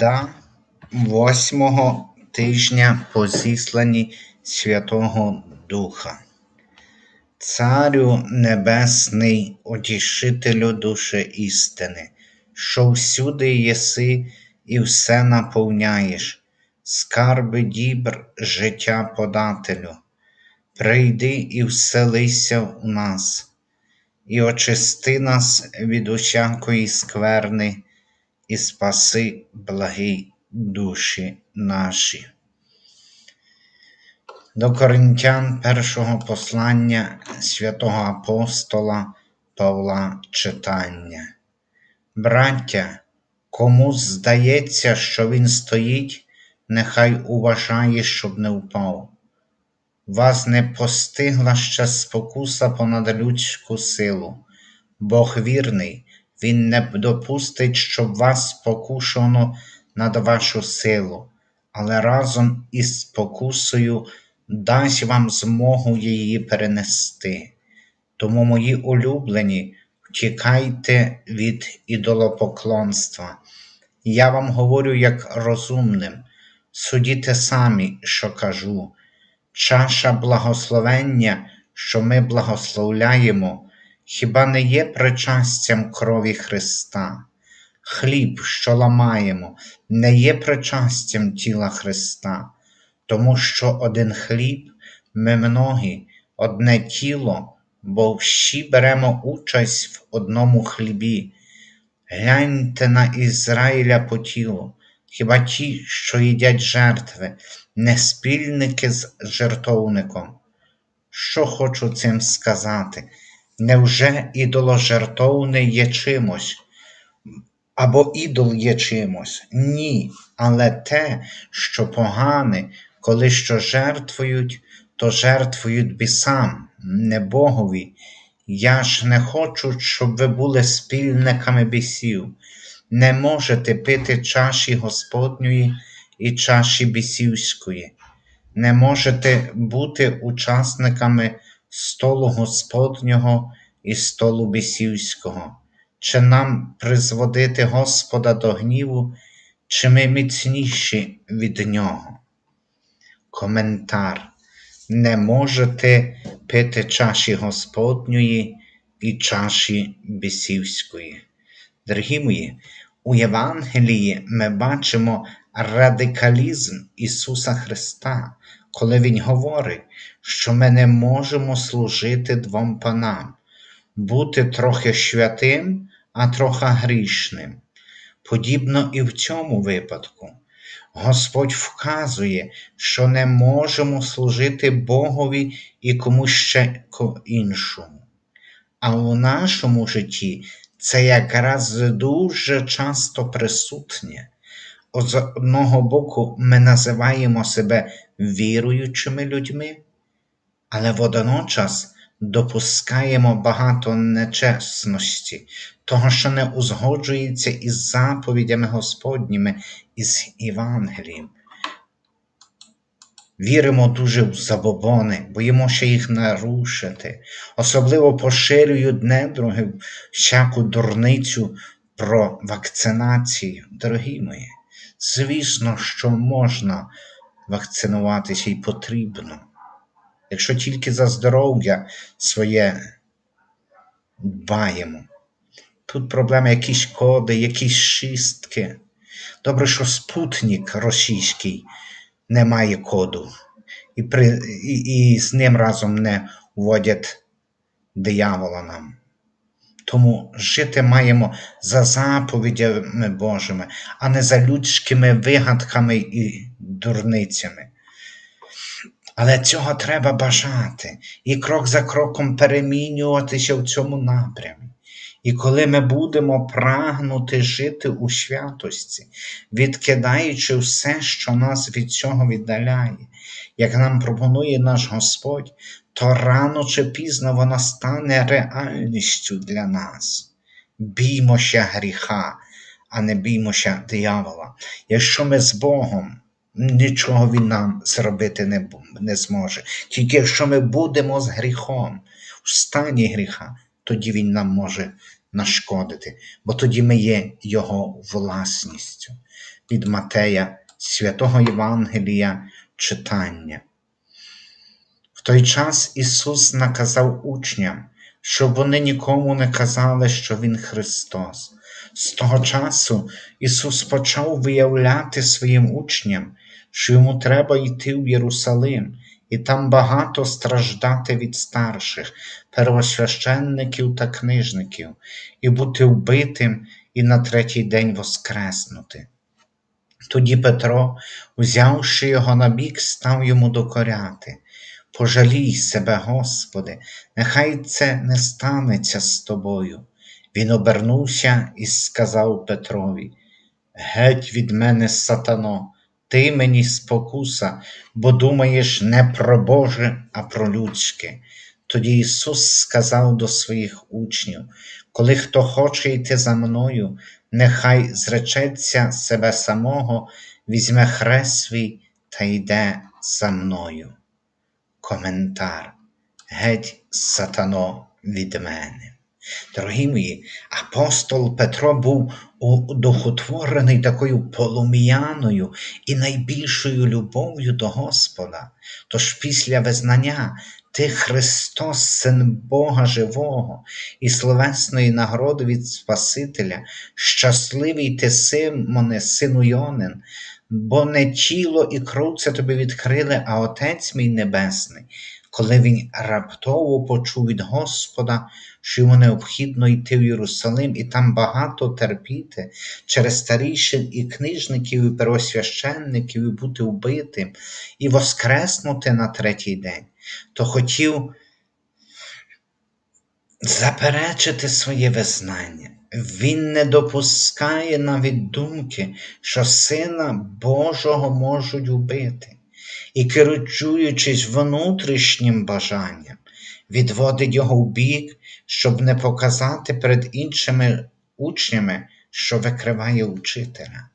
Середа восьмого тижня по зісланні Святого Духа. Царю Небесний, Утішителю душе істини, що всюди єси і все наповняєш, скарби дібр життя подателю, прийди і вселися в нас, і очисти нас від усякої скверни і спаси благі душі наші. До Коринтян першого послання святого апостола Павла читання. Браття, кому здається, що він стоїть, нехай уважає, щоб не впав. Вас не постигла ще спокуса понад людську силу. Бог вірний, Він не допустить, щоб вас спокушано над вашу силу, але разом із спокусою дасть вам змогу її перенести. Тому, мої улюблені, втікайте від ідолопоклонства. Я вам говорю як розумним, судіте самі, що кажу. Чаша благословення, що ми благословляємо, хіба не є причастям крові Христа? Хліб, що ламаємо, не є причастям тіла Христа, тому що один хліб, ми многі, одне тіло, бо всі беремо участь в одному хлібі. Гляньте на Ізраїля по тілу, хіба ті, що їдять жертви, не спільники з жертовником. Що хочу цим сказати? Невже ідоложертовний є чимось? Або ідол є чимось? Ні, але те, що погане, коли що жертвують, то жертвують бісам, не Богові. Я ж не хочу, щоб ви були спільниками бісів. Не можете пити чаші Господньої і чаші бісівської, не можете бути учасниками столу Господнього і столу бісівського, чи нам призводити Господа до гніву, чи ми міцніші від Нього. Коментар. Не можете пити чаші Господньої і чаші бісівської. Дорогі мої, у Євангелії ми бачимо радикалізм Ісуса Христа, коли Він говорить, що ми не можемо служити двом панам, бути трохи святим, а трохи грішним. Подібно і в цьому випадку. Господь вказує, що не можемо служити Богові і комусь ще іншому. А у нашому житті це якраз дуже часто присутнє. З одного боку, ми називаємо себе віруючими людьми, але водночас допускаємо багато нечесності, того, що не узгоджується із заповідями Господніми, із Євангелієм. Віримо дуже в забобони, боїмося їх нарушити, особливо поширюють недруги всяку дурницю про вакцинацію. Дорогі мої, звісно, що можна вакцинуватися і потрібно, якщо тільки за здоров'я своє дбаємо. Тут проблеми якісь коди, якісь шістки. Добре, що спутник російський не має коду, і при, і, і з ним разом не вводять диявола нам. Тому жити маємо за заповідями Божими, а не за людськими вигадками і дурницями. Але цього треба бажати і крок за кроком перемінюватися в цьому напрямі. І коли ми будемо прагнути жити у святості, відкидаючи все, що нас від цього віддаляє, як нам пропонує наш Господь, то рано чи пізно вона стане реальністю для нас. Біймося гріха, а не біймося диявола. Якщо ми з Богом, нічого Він нам зробити не, не зможе. Тільки якщо ми будемо з гріхом, в стані гріха, тоді Він нам може нашкодити, бо тоді ми є Його власністю. Від Матея, святого Євангелія читання. В той час Ісус наказав учням, щоб вони нікому не казали, що Він Христос. З того часу Ісус почав виявляти своїм учням, що йому треба йти в Єрусалим і там багато страждати від старших, первосвященників та книжників, і бути вбитим і на третій день воскреснути. Тоді Петро, узявши його на бік, став йому докоряти. Пожалій себе, Господи, нехай це не станеться з тобою. Він обернувся і сказав Петрові: Геть від мене, сатано, ти мені спокуса, бо думаєш не про Боже, а про людське. Тоді Ісус сказав до своїх учнів: Коли хто хоче йти за мною, нехай зречеться себе самого, візьме хрест свій та йде за мною. Коментар. Геть, сатано, від мене. Дорогі мої, апостол Петро був удохотворений такою полум'яною і найбільшою любов'ю до Господа. Тож після визнання ти Христос, Син Бога Живого і словесної нагороди від Спасителя, щасливий ти Симоне, сину Йонин, бо не тіло і кров це тобі відкрили, а Отець мій Небесний коли він раптово почув від Господа, що йому необхідно йти в Єрусалим і там багато терпіти через старішин і книжників, і первосвященників, і бути вбитим, і воскреснути на третій день, то хотів заперечити своє визнання. Він не допускає навіть думки, що Сина Божого можуть убити і, керуючись внутрішнім бажанням, відводить його в бік, щоб не показати перед іншими учнями, що викриває учителя.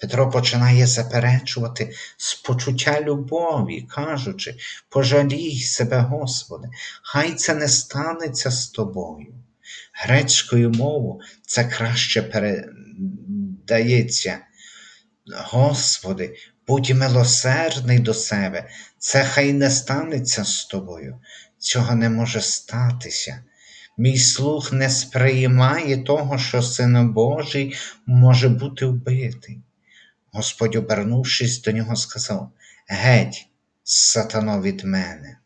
Петро починає заперечувати з почуття любові, кажучи, пожалій себе, Господи, хай це не станеться з тобою. Грецькою мовою це краще передається. Господи, Будь милосердний до себе, це хай не станеться з тобою. Цього не може статися. Мій слух не сприймає того, що Син Божий може бути вбитий. Господь, обернувшись до нього, сказав: Геть, сатано від мене.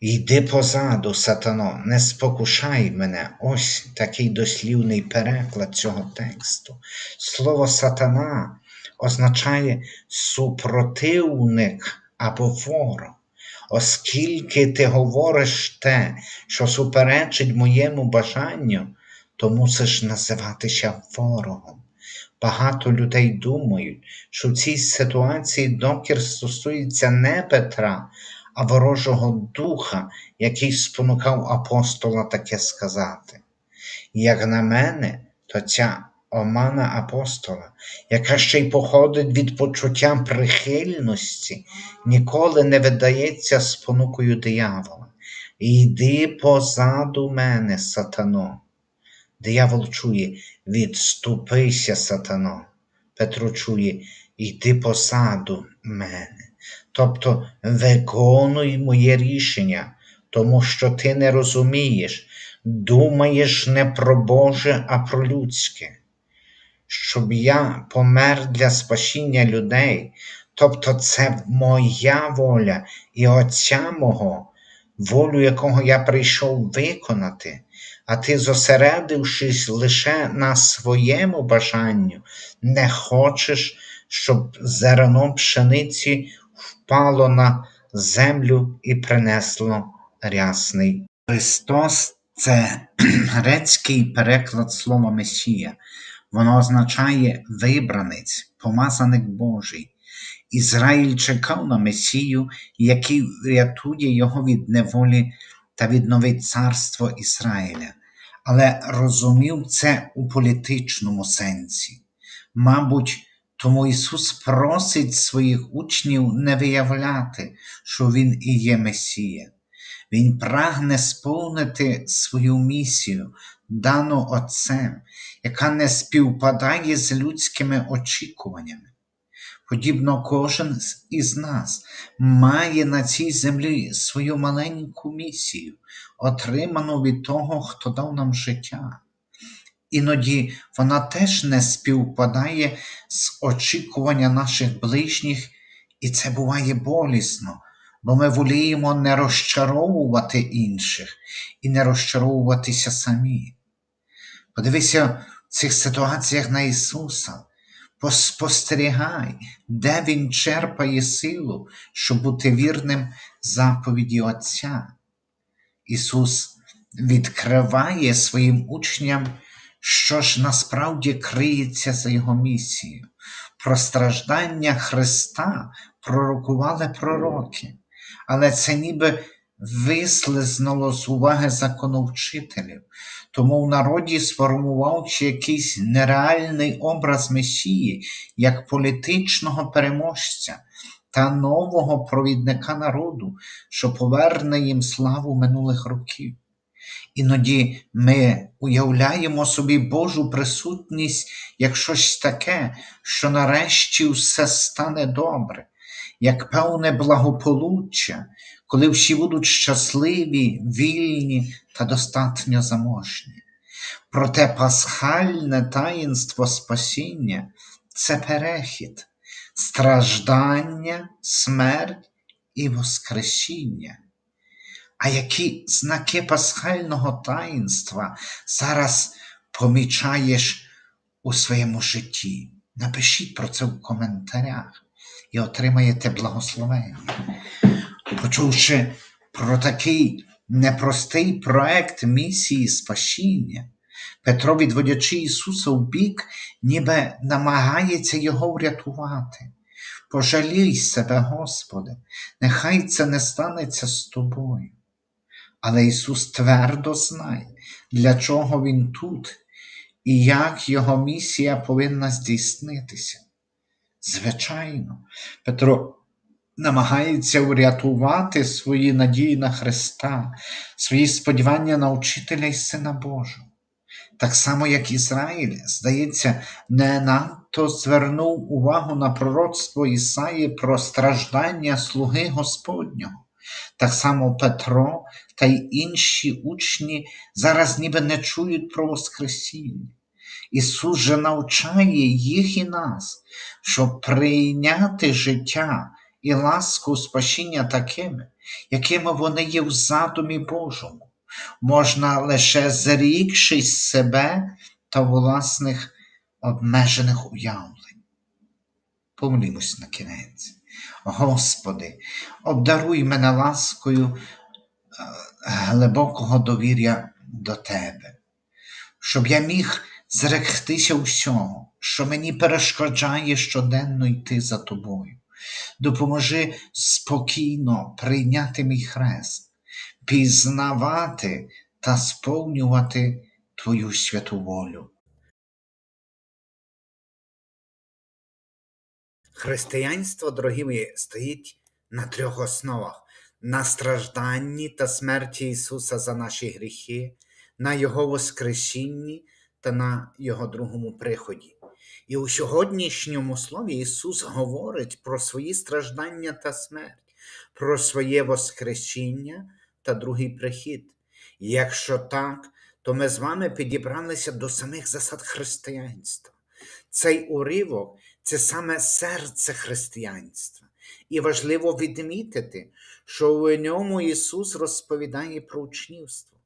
Йди позаду, сатано, не спокушай мене. Ось такий дослівний переклад цього тексту. Слово сатана означає супротивник або ворог. Оскільки ти говориш те, що суперечить моєму бажанню, то мусиш називатися ворогом. Багато людей думають, що в цій ситуації докір стосується не Петра, а ворожого духа, який спонукав апостола таке сказати. Як на мене, то ця омана апостола, яка ще й походить від почуття прихильності, ніколи не видається спонукою диявола. Йди позаду мене, сатано. Диявол чує, відступися, сатано. Петро чує, йди позаду мене. Тобто виконуй моє рішення, тому що ти не розумієш, думаєш не про Боже, а про людське. Щоб я помер для спасіння людей, тобто це моя воля і Отця мого, волю якого я прийшов виконати, а ти, зосередившись лише на своєму бажанню, не хочеш, щоб зерно пшениці впало на землю і принесло рясний. Христос це грецький переклад слова Месія. Воно означає вибранець, помазаник Божий. Ізраїль чекав на Месію, який врятує його від неволі та відновить царство Ізраїля, але розумів це у політичному сенсі. Мабуть, тому Ісус просить своїх учнів не виявляти, що Він і є Месія. Він прагне сповнити свою місію, дану Отцем, яка не співпадає з людськими очікуваннями. Подібно кожен із нас має на цій землі свою маленьку місію, отриману від того, хто дав нам життя. Іноді вона теж не співпадає з очікування наших ближніх, і це буває болісно, бо ми воліємо не розчаровувати інших і не розчаровуватися самі. Подивися в цих ситуаціях на Ісуса, поспостерігай, де Він черпає силу, щоб бути вірним заповіді Отця. Ісус відкриває своїм учням, що ж насправді криється за Його місією. Про страждання Христа пророкували пророки, але це ніби вислизнуло з уваги законовчителів, тому в народі сформувавши якийсь нереальний образ Месії як політичного переможця та нового провідника народу, що поверне їм славу минулих років. Іноді ми уявляємо собі Божу присутність як щось таке, що нарешті все стане добре, як певне благополуччя, коли всі будуть щасливі, вільні та достатньо заможні. Проте пасхальне таїнство спасіння це перехід, страждання, смерть і Воскресіння. А які знаки пасхального таїнства зараз помічаєш у своєму житті? Напишіть про це в коментарях і отримаєте благословення. Почувши про такий непростий проект місії спасіння, Петро, відводячи Ісуса в бік, ніби намагається Його врятувати. Пожалій себе, Господи, нехай це не станеться з тобою. Але Ісус твердо знає, для чого Він тут і як Його місія повинна здійснитися. Звичайно, Петро намагається врятувати свої надії на Христа, свої сподівання на учителя і Сина Божого. Так само, як Ізраїль, здається, не надто звернув увагу на пророцтво Ісаї про страждання слуги Господнього. Так само Петро та й інші учні зараз ніби не чують про Воскресіння. Ісус же навчає їх і нас, щоб прийняти життя і ласку спасіння такими, якими вони є в задумі Божому, можна лише зрікшись себе та власних обмежених уявлень. Помолімось на кінець. Господи, обдаруй мене ласкою глибокого довір'я до Тебе, щоб я міг зректися всього, що мені перешкоджає щоденно йти за Тобою. Допоможи спокійно прийняти мій хрест, пізнавати та сповнювати Твою святу волю. Християнство, дорогі мої, стоїть на трьох основах: на стражданні та смерті Ісуса за наші гріхи, на Його Воскресінні та на Його другому приході. І у сьогоднішньому слові Ісус говорить про свої страждання та смерть, про своє Воскресіння та другий прихід. Якщо так, то ми з вами підібралися до самих засад християнства. Цей уривок це саме серце християнства. І важливо відмітити, що в ньому Ісус розповідає про учнівство.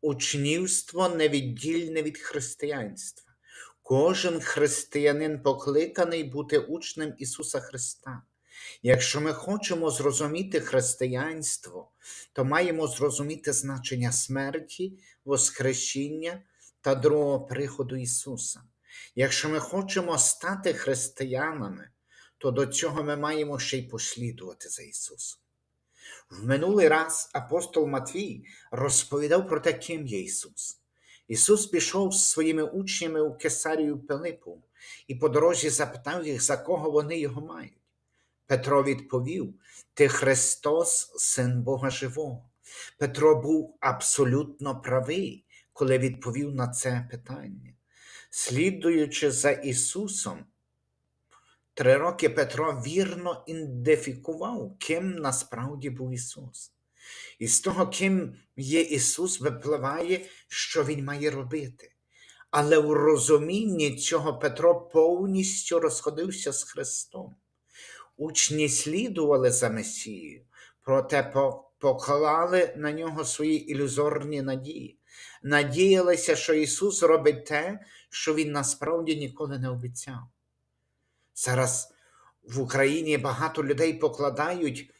Учнівство невіддільне від християнства. Кожен християнин покликаний бути учнем Ісуса Христа. Якщо ми хочемо зрозуміти християнство, то маємо зрозуміти значення смерті, Воскресіння та другого приходу Ісуса. Якщо ми хочемо стати християнами, то до цього ми маємо ще й послідувати за Ісусом. В минулий раз апостол Матвій розповідав про те, ким є Ісус. Ісус пішов з своїми учнями у Кесарію Пилипу і по дорозі запитав їх, за кого вони його мають. Петро відповів: Ти Христос, Син Бога Живого. Петро був абсолютно правий, коли відповів на це питання. Слідуючи за Ісусом, три роки Петро вірно ідентифікував, ким насправді був Ісус. І з того, ким є Ісус, випливає, що Він має робити. Але у розумінні цього Петро повністю розходився з Христом. Учні слідували за Месією, проте поклали на нього свої ілюзорні надії, надіялися, що Ісус робить те, що Він насправді ніколи не обіцяв. Зараз в Україні багато людей покладають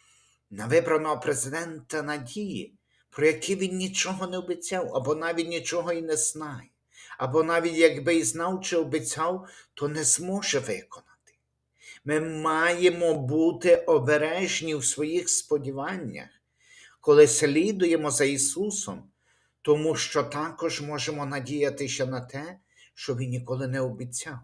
на вибраного президента надії, про які він нічого не обіцяв, або навіть нічого і не знає, або навіть якби і знав чи обіцяв, то не зможе виконати. Ми маємо бути обережні в своїх сподіваннях, коли слідуємо за Ісусом, тому що також можемо надіятися на те, що Він ніколи не обіцяв.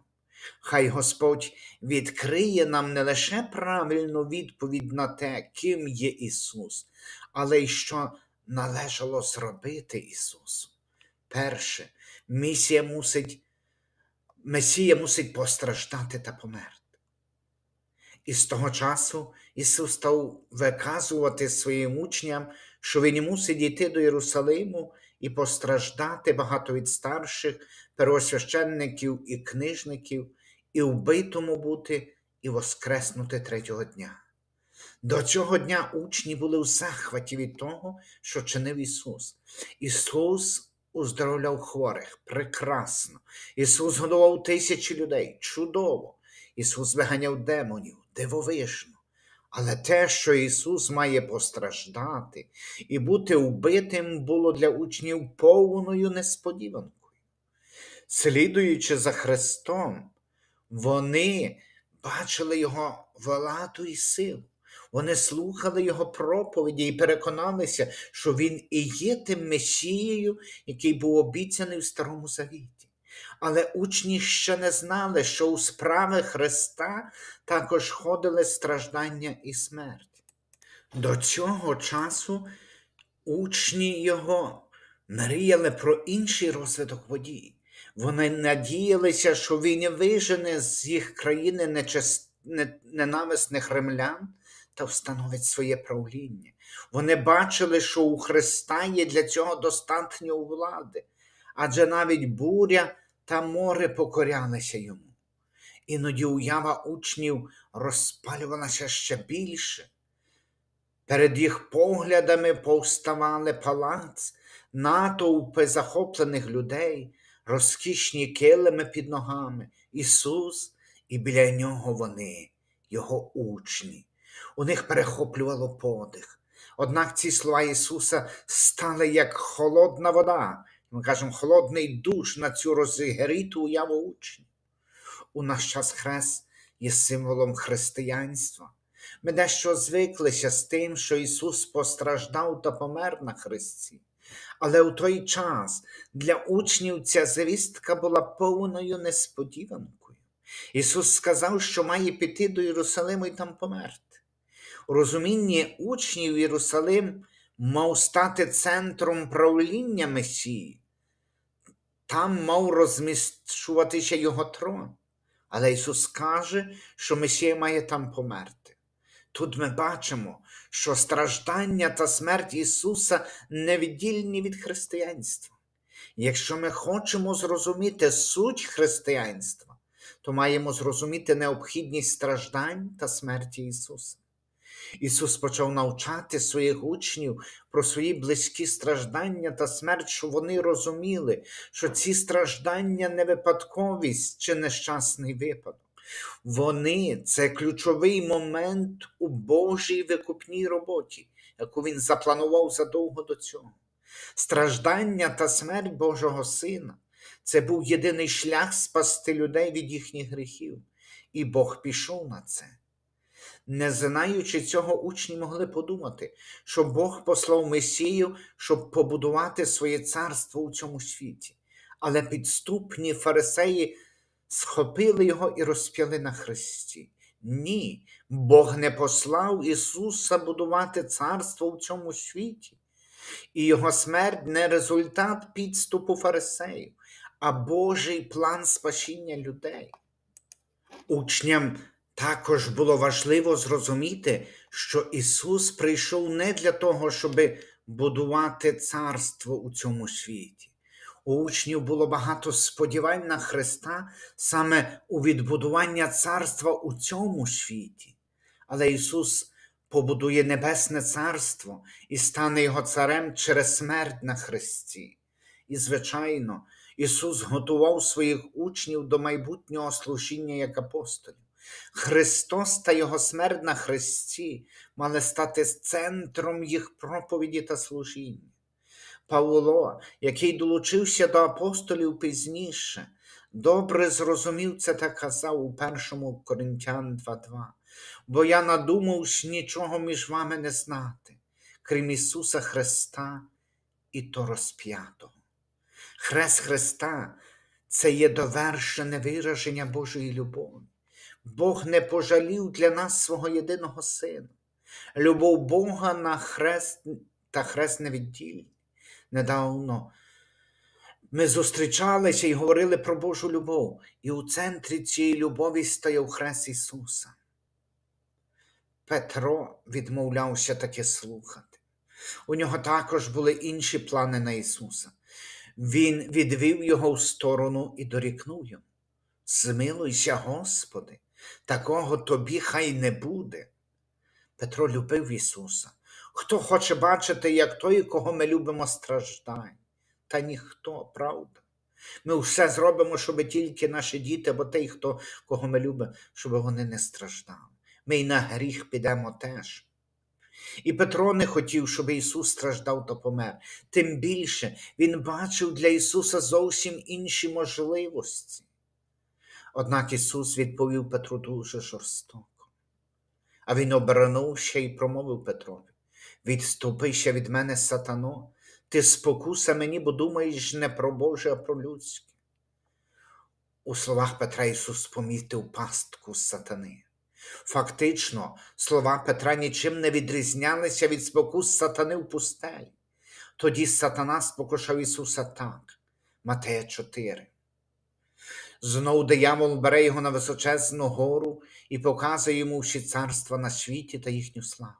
Хай Господь відкриє нам не лише правильну відповідь на те, ким є Ісус, але й що належало зробити Ісусу. Перше, місія мусить, Месія мусить постраждати та померти. І з того часу Ісус став виказувати своїм учням, що Він мусить йти до Єрусалиму і постраждати багато від старших, первосвященників і книжників, і вбитому бути, і воскреснути третього дня. До цього дня учні були в захваті від того, що чинив Ісус. Ісус уздоровляв хворих прекрасно. Ісус годував тисячі людей чудово. Ісус виганяв демонів дивовижно. Але те, що Ісус має постраждати і бути вбитим, було для учнів повною несподіванкою. Слідуючи за Христом, вони бачили Його владу і силу. Вони слухали Його проповіді і переконалися, що Він і є тим Месією, який був обіцяний в Старому Завіті. Але учні ще не знали, що у справи Христа також ходили страждання і смерть. До цього часу учні Його мріяли про інший розвиток подій. Вони надіялися, що він вижене з їх країни ненависних римлян та встановить своє правління. Вони бачили, що у Христа є для цього достатньо влади, адже навіть буря та море покорялися йому. Іноді уява учнів розпалювалася ще більше. Перед їх поглядами повставали палац, натовпи захоплених людей, розкішні килими під ногами, Ісус, і біля нього вони, його учні. У них перехоплювало подих. Однак ці слова Ісуса стали як холодна вода, ми кажемо, холодний душ на цю розігріту уяву учнів. У наш час хрест є символом християнства. Ми дещо звиклися з тим, що Ісус постраждав та помер на хресті. Але у той час для учнів ця звістка була повною несподіванкою. Ісус сказав, що має піти до Єрусалиму і там померти. У розумінні учнів Єрусалим мав стати центром правління Месії. Там мав розміщуватися його трон. Але Ісус каже, що Месія має там померти. Тут ми бачимо, що страждання та смерть Ісуса невіддільні від християнства. Якщо ми хочемо зрозуміти суть християнства, то маємо зрозуміти необхідність страждань та смерті Ісуса. Ісус почав навчати своїх учнів про свої близькі страждання та смерть, щоб вони розуміли, що ці страждання не випадковість чи нещасний випадок. Вони це ключовий момент у Божій викупній роботі, яку він запланував задовго до цього. Страждання та смерть Божого Сина це був єдиний шлях спасти людей від їхніх гріхів, і Бог пішов на це. Не знаючи цього, учні могли подумати, що Бог послав Месію, щоб побудувати своє царство у цьому світі. Але підступні фарисеї схопили його і розп'яли на хресті. Ні, Бог не послав Ісуса будувати царство в цьому світі. І його смерть не результат підступу фарисеїв, а Божий план спасіння людей. Учням також було важливо зрозуміти, що Ісус прийшов не для того, щоб будувати царство у цьому світі. У учнів було багато сподівань на Христа саме у відбудування царства у цьому світі. Але Ісус побудує небесне царство і стане його царем через смерть на Христі. І, звичайно, Ісус готував своїх учнів до майбутнього служіння як апостолів. Христос та Його смерть на Христі мали стати центром їх проповіді та служіння. Павло, який долучився до апостолів пізніше, добре зрозумів це та казав у 1 Коринтян 2.2. Бо я надумавсь нічого між вами не знати, крім Ісуса Христа і то розп'ятого. Хрест Христа це є довершене вираження Божої любові. Бог не пожалів для нас свого єдиного Сина. Любов Бога на хрест та хрест невіддільний. Недавно ми зустрічалися і говорили про Божу любов, і у центрі цієї любові стояв хрест Ісуса. Петро відмовлявся таке слухати. У нього також були інші плани на Ісуса. Він відвів його в сторону і дорікнув йому. Змилуйся, Господи, такого тобі хай не буде. Петро любив Ісуса. Хто хоче бачити, як той, кого ми любимо, страждає? Та ніхто, правда. Ми все зробимо, щоб тільки наші діти, або той, хто, кого ми любимо, щоб вони не страждали. Ми й на гріх підемо теж. І Петро не хотів, щоб Ісус страждав та помер. Тим більше Він бачив для Ісуса зовсім інші можливості. Однак Ісус відповів Петру дуже жорстоко. А він обернувся і промовив Петрові: Відступися від мене, сатано, ти спокуса мені, бо думаєш не про Боже, а про людське. У словах Петра Ісус помітив пастку сатани. Фактично, слова Петра нічим не відрізнялися від спокус сатани в пустелі. Тоді сатана спокушав Ісуса так, Матея 4. Знову диявол бере його на височезну гору і показує йому всі царства на світі та їхню славу,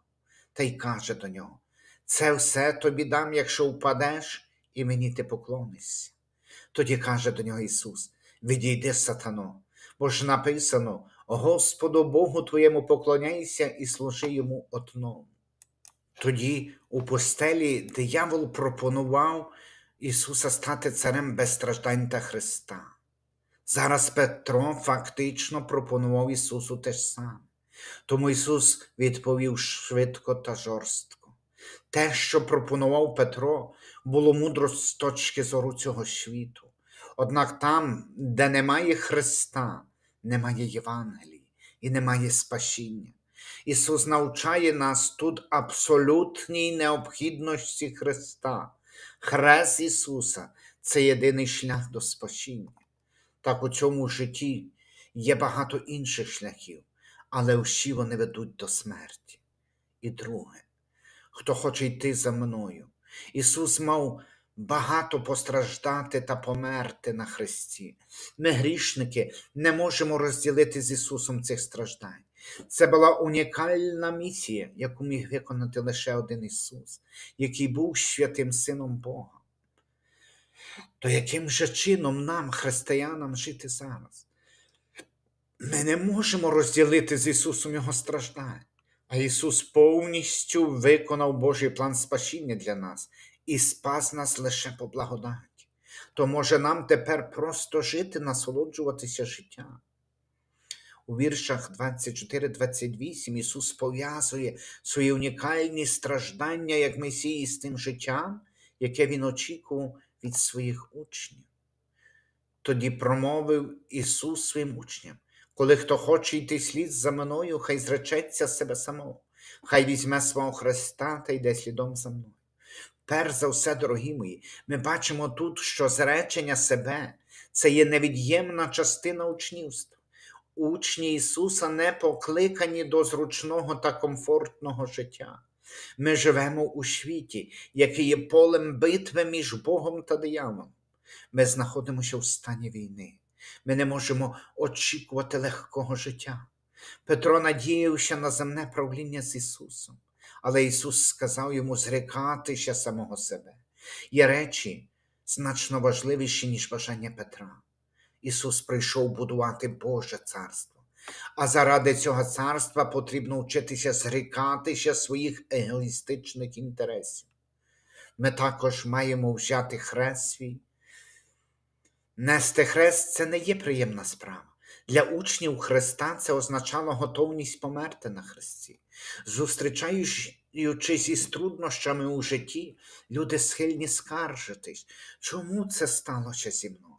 та й каже до нього: Це все тобі дам, якщо впадеш, і мені ти поклонишся. Тоді каже до нього Ісус: Відійди, сатано, бо ж написано: Господу Богу твоєму поклоняйся і служи йому одному. Тоді у постелі диявол пропонував Ісуса стати царем без страждань та Христа. Зараз Петро фактично пропонував Ісусу те ж саме. Тому Ісус відповів швидко та жорстко. Те, що пропонував Петро, було мудро з точки зору цього світу. Однак там, де немає Христа, немає Євангелії і немає спасіння. Ісус навчає нас тут абсолютній необхідності Христа. Хрест Ісуса це єдиний шлях до спасіння. Так у цьому житті є багато інших шляхів, але всі вони ведуть до смерті. І друге, хто хоче йти за мною, Ісус мав багато постраждати та померти на Христі. Ми, грішники, не можемо розділити з Ісусом цих страждань. Це була унікальна місія, яку міг виконати лише один Ісус, який був святим Сином Бога. То яким же чином нам, християнам, жити зараз? Ми не можемо розділити з Ісусом Його страждання, а Ісус повністю виконав Божий план спасіння для нас і спас нас лише по благодаті. То може нам тепер просто жити, насолоджуватися життям. У віршах 24-28 Ісус пов'язує свої унікальні страждання як Месії з тим життям, яке Він очікував від своїх учнів. Тоді промовив Ісус своїм учням, коли хто хоче йти слід за мною, хай зречеться себе самого, хай візьме свого Христа та йде слідом за мною. Перш за все, дорогі мої, ми бачимо тут, що зречення себе це є невід'ємна частина учнівства. Учні Ісуса не покликані до зручного та комфортного життя. Ми живемо у світі, який є полем битви між Богом та дияволом. Ми знаходимося в стані війни. Ми не можемо очікувати легкого життя. Петро надіявся на земне правління з Ісусом, але Ісус сказав йому зрікатися самого себе. Є речі значно важливіші, ніж бажання Петра. Ісус прийшов будувати Боже царство. А заради цього царства потрібно вчитися зрікатися своїх егоїстичних інтересів. Ми також маємо взяти хрест свій. Нести хрест це не є приємна справа. Для учнів Христа це означало готовність померти на хресті. Зустрічаючись із труднощами у житті, люди схильні скаржитись, чому це сталося зі мною.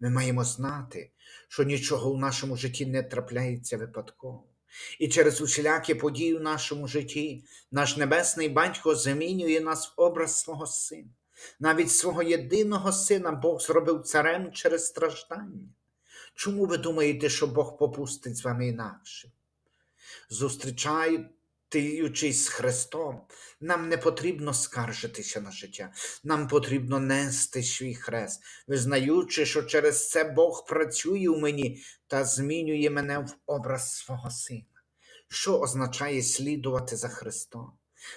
Ми маємо знати, що нічого в нашому житті не трапляється випадково. І через усілякі події в нашому житті наш небесний батько замінює нас в образ свого сина. Навіть свого єдиного сина Бог зробив царем через страждання. Чому ви думаєте, що Бог попустить з вами інакше? Зустрічаючись з Христом, нам не потрібно скаржитися на життя, нам потрібно нести свій хрест, визнаючи, що через це Бог працює у мені та змінює мене в образ свого сина. Що означає слідувати за Христом?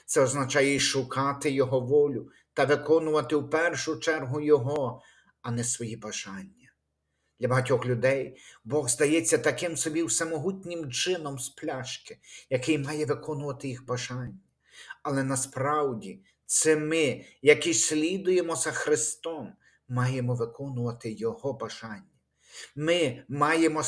Це означає шукати Його волю та виконувати в першу чергу Його, а не свої бажання. Для багатьох людей Бог здається таким собі всемогутнім джином з пляшки, який має виконувати їх бажання. Але насправді це ми, які слідуємо за Христом, маємо виконувати Його бажання. Ми маємо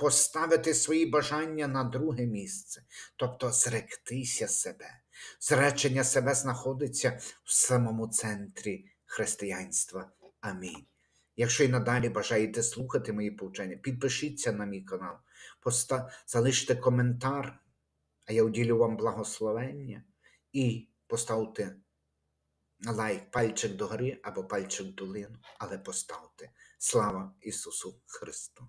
поставити свої бажання на друге місце, тобто зректися себе. Зречення себе знаходиться в самому центрі християнства. Амінь. Якщо і надалі бажаєте слухати мої повчання, підпишіться на мій канал, поста... залиште коментар, а я уділю вам благословення і поставте лайк, пальчик догори або пальчик долину, але поставте. Слава Ісусу Христу!